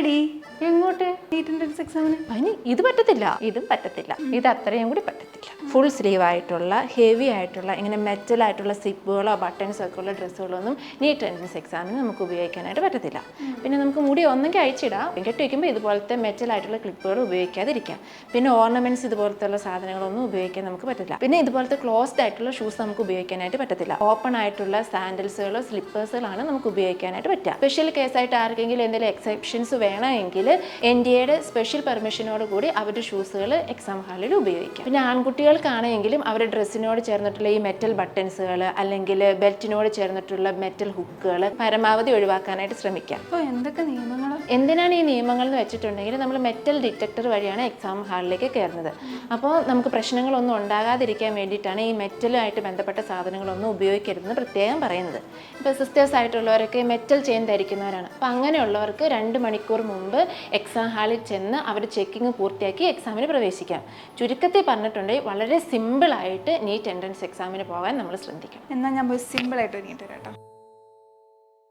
പോണ്ടടി എങ്ങോട്ട്? NEET entrance എക്സാമിന് പനി ഇത് പറ്റത്തില്ല. ഇതും പറ്റത്തില്ല. ഇത് അത്രയും കൂടി പറ്റത്തില്ല. ഫുൾ സ്ലീവ് ആയിട്ടുള്ള ഹെവി ആയിട്ടുള്ള ഇങ്ങനെ മെറ്റൽ ആയിട്ടുള്ള സിപ്പുകളോ ബട്ടൺസോ ഒക്കെ ഉള്ള ഡ്രസ്സുകളൊന്നും നീറ്റ് എൻട്രൻസ് എക്സാമിന് നമുക്ക് ഉപയോഗിക്കാനായിട്ട് പറ്റത്തില്ല. പിന്നെ നമുക്ക് മുടി ഒന്നെങ്കിൽ അഴിച്ചിടാം. കെട്ടി വയ്ക്കുമ്പോൾ ഇതുപോലത്തെ മെറ്റൽ ആയിട്ടുള്ള ക്ലിപ്പുകൾ ഉപയോഗിക്കാതിരിക്കാം. പിന്നെ ഓർണമെന്റ്സ് ഇതുപോലത്തെ ഉള്ള സാധനങ്ങളൊന്നും ഉപയോഗിക്കാൻ നമുക്ക് പറ്റില്ല പിന്നെ ഇതുപോലത്തെ ക്ലോസ്ഡ് ആയിട്ടുള്ള ഷൂസ് നമുക്ക് ഉപയോഗിക്കാനായിട്ട് പറ്റത്തില്ല. ഓപ്പൺ ആയിട്ടുള്ള സാൻഡൽസുകളോ സ്ലിപ്പേഴ്സുകളാണ് നമുക്ക് ഉപയോഗിക്കാനായിട്ട് പറ്റുക. സ്പെഷ്യൽ കേസ് ആയിട്ട് ആർക്കെങ്കിലും എന്തെങ്കിലും എക്സെപ്ഷൻസ് വേണമെങ്കിൽ എൻ ഡി എയുടെ സ്പെഷ്യൽ പെർമിഷനോട് കൂടി അവരുടെ ഷൂസുകൾ എക്സാം ഹാളിൽ ഉപയോഗിക്കാം. പിന്നെ ആൺകുട്ടികൾക്കാണെങ്കിലും അവരുടെ ഡ്രസ്സിനോട് ചേർന്നിട്ടുള്ള ഈ മെറ്റൽ ബട്ടൺസുകൾ അല്ലെങ്കിൽ ബെൽറ്റിനോട് ചേർന്നിട്ടുള്ള മെറ്റൽ ഹുക്കുകൾ പരമാവധി ഒഴിവാക്കാനായിട്ട് ശ്രമിക്കാം. അപ്പോൾ എന്തൊക്കെ നിയമങ്ങൾ എന്തിനാണ് ഈ നിയമങ്ങൾ എന്ന് വെച്ചിട്ടുണ്ടെങ്കിൽ നമ്മൾ മെറ്റൽ ഡിറ്റക്ടർ വഴിയാണ് എക്സാം ഹാളിലേക്ക് കയറുന്നത്. അപ്പോൾ നമുക്ക് പ്രശ്നങ്ങളൊന്നും ഉണ്ടാകാതിരിക്കാൻ വേണ്ടിയിട്ടാണ് ഈ മെറ്റലുമായിട്ട് ബന്ധപ്പെട്ട സാധനങ്ങളൊന്നും ഉപയോഗിക്കരുതെന്ന് പ്രത്യേകം പറയുന്നത്. ഇപ്പോൾ സിസ്റ്റേഴ്സ് ആയിട്ടുള്ളവരൊക്കെ മെറ്റൽ ചെയിൻ ധരിക്കുന്നവരാണ്. അപ്പോൾ അങ്ങനെയുള്ളവർക്ക് രണ്ട് മണിക്കൂർ മുമ്പ് എക്സാം ഹാളിൽ ചെന്ന് അവർ ചെക്കിങ് പൂർത്തിയാക്കി എക്സാമിന് പ്രവേശിക്കാം. ചുരുക്കത്തിൽ പറഞ്ഞിട്ടുണ്ടെങ്കിൽ വളരെ സിമ്പിളായിട്ട് നീറ്റ് എൻട്രൻസ് എക്സാമിന് പോകാൻ നമ്മൾ ശ്രദ്ധിക്കണം. എന്നാൽ ഞാൻ പോയി സിമ്പിളായിട്ട് നീറ്റ് വരാം കേട്ടോ.